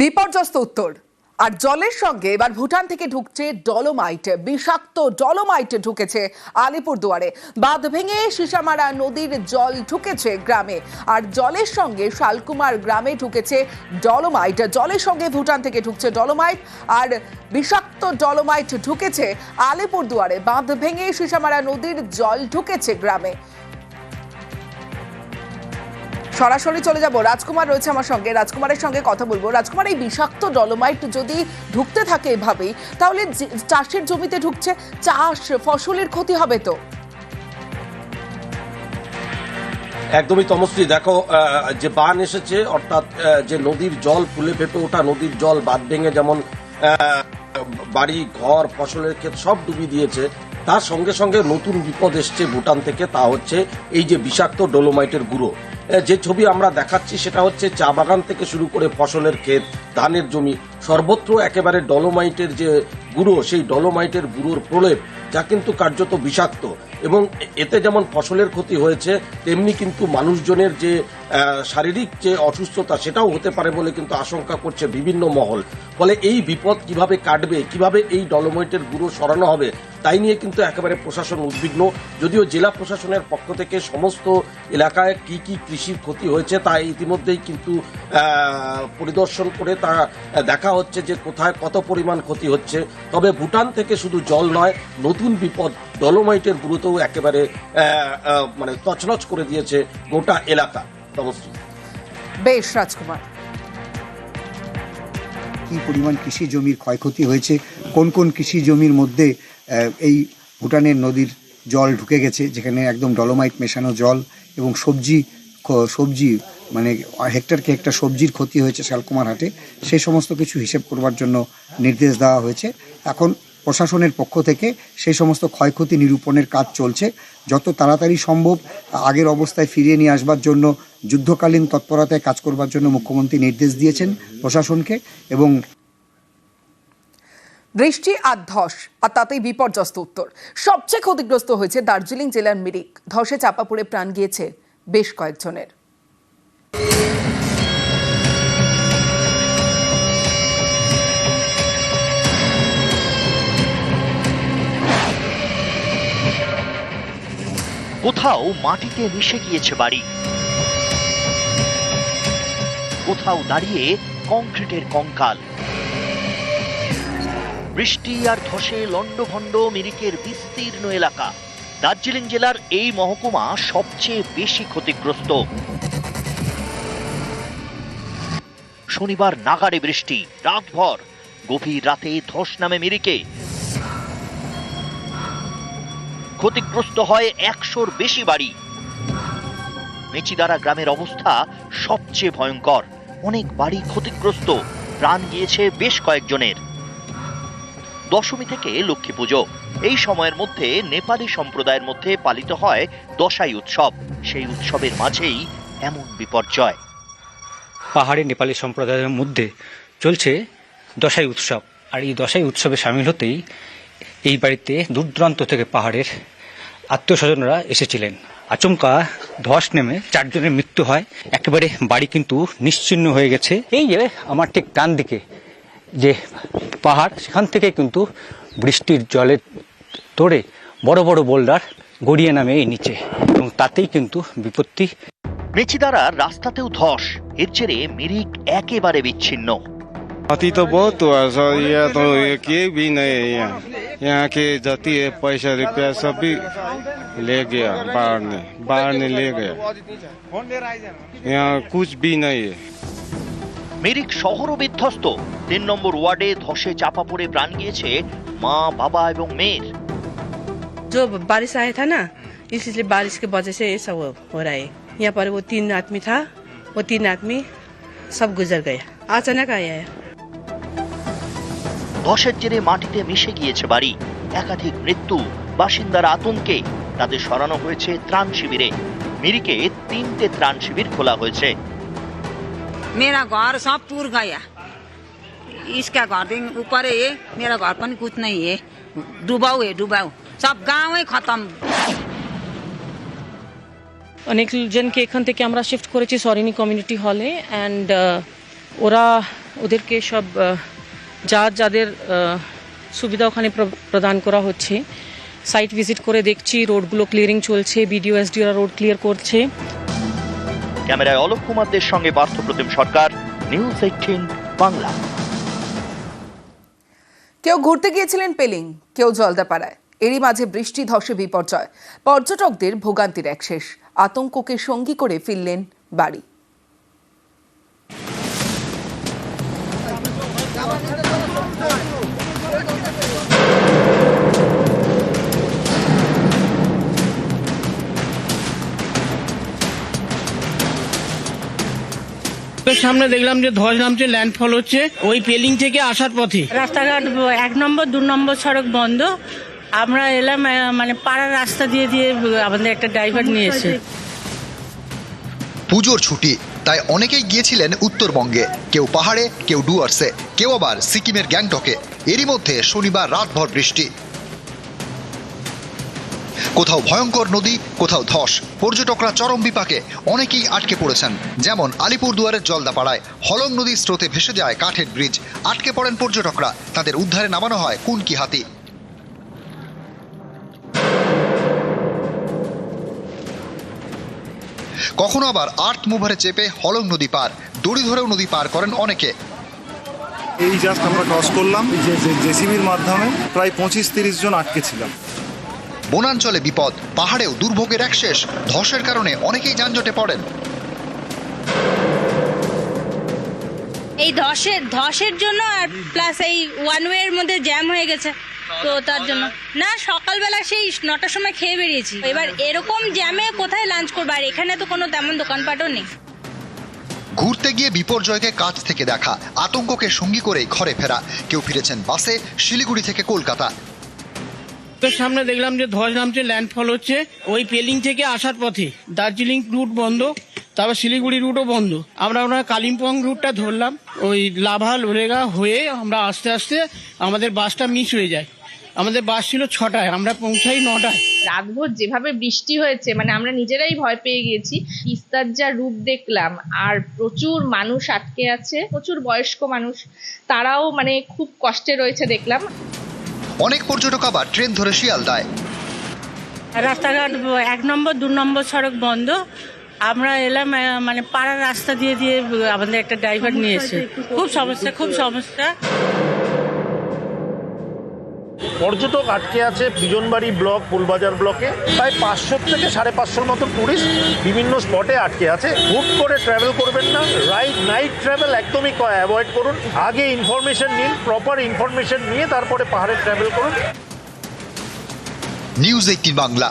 বিপর্যস্ত উত্তর। আর জলের সঙ্গে এবার ভুটান থেকে ঢুকছে ডলোমাইট, বিষাক্ত ডলোমাইট ঢুকেছে আলিপুর দুয়ারে বাঁধ ভেঙে সিসামারা নদীর জল ঢুকেছে গ্রামে। আর জলের সঙ্গে শালকুমার গ্রামে ঢুকেছে ডলোমাইট, জলের সঙ্গে ভুটান থেকে ঢুকছে ডলোমাইট। আর বিষাক্ত ডলোমাইট ঢুকেছে আলিপুর দুয়ারে বাঁধ ভেঙে সিসামারা নদীর জল ঢুকেছে গ্রামে। সরাসরি চলে যাব। রাজকুমার রয়েছে আমার সঙ্গে। রাজকুমারের সঙ্গে কথা বলব। রাজকুমার, এই বিষাক্ত ডলোমাইট যদি ঢুকতে থাকে এভাবেই, তাহলে চাষের জমিতে ঢুকছে, চাষ, ফসলের ক্ষতি হবে তো? একদমই তমশ্রী। দেখো যে বান এসেছে, অর্থাৎ যে নদীর জল ফুলে ফেপে ওঠা নদীর জল বাদ ভেঙে যেমন বাড়ি, ঘর, ফসলের ক্ষেত সব ডুবিয়ে দিয়েছে, তার সঙ্গে সঙ্গে নতুন বিপদ এসছে ভুটান থেকে। তা হচ্ছে এই যে বিষাক্ত ডোলোমাইটের গুঁড়ো। যে ছবি আমরা দেখাচ্ছি সেটা হচ্ছে চা বাগান থেকে শুরু করে ফসলের ক্ষেত, ধানের জমি, সর্বত্র একেবারে ডলোমাইটের যে গুঁড়ো, সেই ডলোমাইটের গুঁড়োর প্রলেপ, যা কিন্তু কার্যত বিষাক্ত। এবং এতে যেমন ফসলের ক্ষতি হয়েছে, তেমনি কিন্তু মানুষজনের যে শারীরিক যে অসুস্থতা, সেটাও হতে পারে বলে কিন্তু আশঙ্কা করছে বিভিন্ন মহল। ফলে এই বিপদ কীভাবে কাটবে, কীভাবে এই ডলোমাইটের গুঁড়ো সরানো হবে তাই নিয়ে কিন্তু একেবারে প্রশাসন উদ্বিগ্ন। যদিও জেলা প্রশাসনের পক্ষ থেকে সমস্ত এলাকায় কি কি কৃষির ক্ষতি হয়েছে তা ইতিমধ্যেই কিন্তু পরিদর্শন করে তা দেখা হচ্ছে যে কোথায় কত পরিমাণ ক্ষতি হচ্ছে। তবে ভুটান থেকে শুধু জল নয়, নতুন বিপদ ডলোমাইটের গুরুত্বও একেবারে মানে তছনছ করে দিয়েছে গোটা এলাকা। বেশ, রাজকুমার। কি পরিমাণ কৃষি জমির ক্ষয়ক্ষতি হয়েছে? কোন কোন কৃষি জমির মধ্যে এই ভুটানের নদীর জল ঢুকে গেছে, যেখানে একদম ডলোমাইট মেশানো জল এবং সবজি সবজি মানে হেক্টরকে একটা সবজির ক্ষতি হয়েছে শালকুমার হাটে সেই সমস্ত কিছু হিসেব করবার জন্য নির্দেশ দেওয়া হয়েছে। এখন প্রশাসনের পক্ষ থেকে সেই সমস্ত ক্ষয়ক্ষতি নিরূপণের কাজ চলছে। যত তাড়াতাড়ি সম্ভব আগের অবস্থায় ফিরিয়ে নিয়ে আসবার জন্য, যুদ্ধকালীন তৎপরতায় কাজ করবার জন্য মুখ্যমন্ত্রী নির্দেশ দিয়েছেন প্রশাসনকে এবং বৃষ্টি আর ধস, আর তাতেই বিপর্যস্ত উত্তর। সবচেয়ে ক্ষতিগ্রস্ত হয়েছে দার্জিলিং জেলার মিরিক। ধসে চাপা পড়ে প্রাণ গিয়েছে বেশ কয়েকজনের। কোথাও মাটিতে মিশে গিয়েছে বাড়ি। কোথাও দাঁড়িয়ে কংক্রিটের কঙ্কাল। বৃষ্টি আর ধসে লণ্ডভণ্ড মিরিকের বিস্তীর্ণ এলাকা। দার্জিলিং জেলার এই মহকুমা সবচেয়ে বেশি ক্ষতিগ্রস্ত। শনিবার নাগাড়ে বৃষ্টি, রাতভর। গভীর রাতে ধস নামে মিরিকে। ক্ষতিগ্রস্ত হয় একশোর বেশি বাড়ি। মেচিদারা গ্রামের অবস্থা সবচেয়ে ভয়ঙ্কর। অনেক বাড়ি ক্ষতিগ্রস্ত, প্রাণ গিয়েছে বেশ কয়েকজনের। দশমী থেকে লক্ষ্মী পুজো। এই সময়ের মধ্যে নেপালি সম্প্রদায়ের মধ্যে পালিত হয় দশাই উৎসব। সেই উৎসবের মাঝেই এমন বিপর্যয়। পাহাড়ি নেপালি সম্প্রদায়ের মধ্যে চলছে দশাই উৎসব। আর এই দশাই উৎসবে সামিল হতেই এই বাড়িতে দূর দূরান্ত থেকে পাহাড়ের আত্মীয় স্বজনরা এসেছিলেন। আচমকা ধস নেমে চারজনের মৃত্যু হয়। একেবারে বাড়ি কিন্তু নিশ্চিহ্ন হয়ে গেছে। এই যে আমার ঠিক ডান দিকে যে পাহাড়, সেখান থেকে কিন্তু বৃষ্টির জলের তোড়ে বড় বড় বোল্ডার গড়িয়ে নামে এই নিচে এবং তাতেই কিন্তু বিপত্তি। মেচিদারার রাস্তাতেও ধস। এর জেরে মিরিক একেবারে বিচ্ছিন্ন। अति तो बहुत हुआ सर यहाँ तो एक ये भी नहीं है यहाँ यहाँ के जति है पैसा रुपया सब भी ले गया बाढ़ ने बाढ़ ने ले गया यहाँ कुछ भी नहीं है মিরিক শহরও বিধ্বস্ত তিন নম্বর ওয়ার্ডে ধসে চাপা পড়ে প্রাণ গিয়েছে মা বাবা এবং মেয়ের जो बारिश आया था ना इसलिए बारिश की वजह से ये सब हो रहा है यहाँ पर वो तीन आदमी था वो तीन आदमी सब गुजर गया अचानक आया है ধসের জেরে মাটিতে মিশে গিয়েছে বাড়ি একাধিক মৃত্যু বাসিন্দার আতঙ্কে তাদের সরানো হয়েছে ত্রাণ শিবিরে মিরিকে তিনটে ত্রাণ শিবির খোলা হয়েছে मेरा घर सब टूट गया इसका घर देखि ऊपर है ये मेरा घर पनि कुछ नहीं है डुबाऊ है डुबाऊ सब गाँव खत्म অনেকজনকে এখান থেকে আমরা শিফট করেছি সরিনি কমিউনিটি হলে অ্যান্ড ওরা ওদেরকে সব আহ, যার যাদের সুবিধা ওখানে প্র- প্রদান করা হচ্ছে। সাইট ভিজিট করে দেখছি রোডগুলো ক্লিয়ারিং চলছে বিডিও এসডিওরা রোড ক্লিয়ার করছে। ক্যামেরায় অলোক কুমারদের সঙ্গে পার্থপ্রতিম সরকার নিউজ এইটিন বাংলা। কেউ ঘুরতে গিয়েছিলেন পেলিং কেউ জলদাপাড়ায়। এরই মাঝে বৃষ্টি ধসে বিপর্যয়। পর্যটকদের ভোগান্তির এক শেষ। আতঙ্ককে সঙ্গী করে ফিরলেন বাড়ি। এর সামনে দেখলাম যে ধস নামছে ল্যান্ডফল হচ্ছে। ওই পেলিং থেকে আসার পথে। রাস্তাঘাট এক নম্বর দু নম্বর সড়ক বন্ধ। আমরা এলাম মানে পাড়ার রাস্তা দিয়ে দিয়ে আমাদের একটা ড্রাইভার নিয়ে এসে। পুজোর ছুটি তাই অনেকেই গিয়েছিলেন উত্তরবঙ্গে। কেউ পাহাড়ে কেউ ডুয়ার্সে কেউ আবার সিকিমের গ্যাংটকে। এরই মধ্যে শনিবার রাতভর বৃষ্টি। কোথাও ভয়ঙ্কর নদী, কোথাও ধস। পর্যটকরা চরম বিপাকে অনেকেই আটকে পড়েছেন। যেমন আলিপুরদুয়ারের জলদাপাড়ায় হলং নদীর স্রোতে ভেসে যায় কাঠের ব্রিজ। আটকে পড়েন পর্যটকরা। তাদের উদ্ধারে নামানো হয় কুনকি হাতি কখনো আবার আর্থ মুভারে চেপে হলং নদী পার। দড়ি ধরেও নদী পার করেন অনেকে। এই জাস্ট আমরা ক্রস করলাম। জেসিবির মাধ্যমে প্রায় পঁচিশ তিরিশ জন আটকে ছিলাম। বনাঞ্চলে বিপদ পাহাড়েও দুর্ভোগের এক শেষ ধসের কারণে অনেকেই যানজটে পড়েন। এই ধসের ধসের জন্য আর প্লাস এই ওয়ান ওয়ের মধ্যে জ্যাম হয়ে গেছে তো তার জন্য। না সকালবেলা সেই নটার সময় খেয়ে বেরিয়েছি। এবার এরকম জ্যামে কোথায় লাঞ্চ করব? আর এখানে তো কোনো তেমন দোকানপাটও নেই। ঘুরতে গিয়ে বিপর্যয়কে কাছ থেকে দেখা আতঙ্ককে সঙ্গী করেই ঘরে ফেরা। কেউ ফিরেছেন বাসে শিলিগুড়ি থেকে কলকাতা। এর সামনে দেখলাম যে ধস নামছে ল্যান্ডফল হচ্ছে। ওই পেলিং থেকে আসার পথে দার্জিলিং রুট বন্ধ, তারপর শিলিগুড়ি রুটও বন্ধ। আমরা ওনার কালিম্পং রুটটা ধরলাম। ওই লাভা লোরেগা হয়ে আমরা আস্তে আস্তে আমাদের বাসটা মিস হয়ে যায়। আমাদের বাস ছিল ছটায়, আমরা পৌঁছাই নটায়। রাতভর যেভাবে বৃষ্টি হয়েছে মানে আমরা নিজেরাই ভয় পেয়ে গিয়েছি। তিস্তার যা রূপ দেখলাম, আর প্রচুর মানুষ আটকে আছে, প্রচুর বয়স্ক মানুষ, তারাও মানে খুব কষ্টে রয়েছে দেখলাম। অনেক পর্যটক আবার ট্রেন ধরে শিয়ালদায়। রাস্তাঘাট এক নম্বর, দু নম্বর সড়ক বন্ধ। আমরা এলাম মানে পাড়ার রাস্তা দিয়ে দিয়ে আমাদের একটা ড্রাইভার নিয়েছে খুব সমস্যা খুব সমস্যা। পর্যটক আটকে আছে বিজনবাড়ি ব্লক, ফুলবাজার ব্লকে। প্রায় পাঁচশো থেকে সাড়ে পাঁচশোর মতো টুরিস্ট বিভিন্ন স্পটে আটকে আছে। হুট করে ট্রাভেল করবেন না। রাইট নাইট ট্রাভেল একদমই অ্যাভয়েড করুন। আগে ইনফরমেশন নিন প্রপার ইনফরমেশন নিয়ে তারপরে পাহাড়ে ট্রাভেল করুন। News eighteen Bangla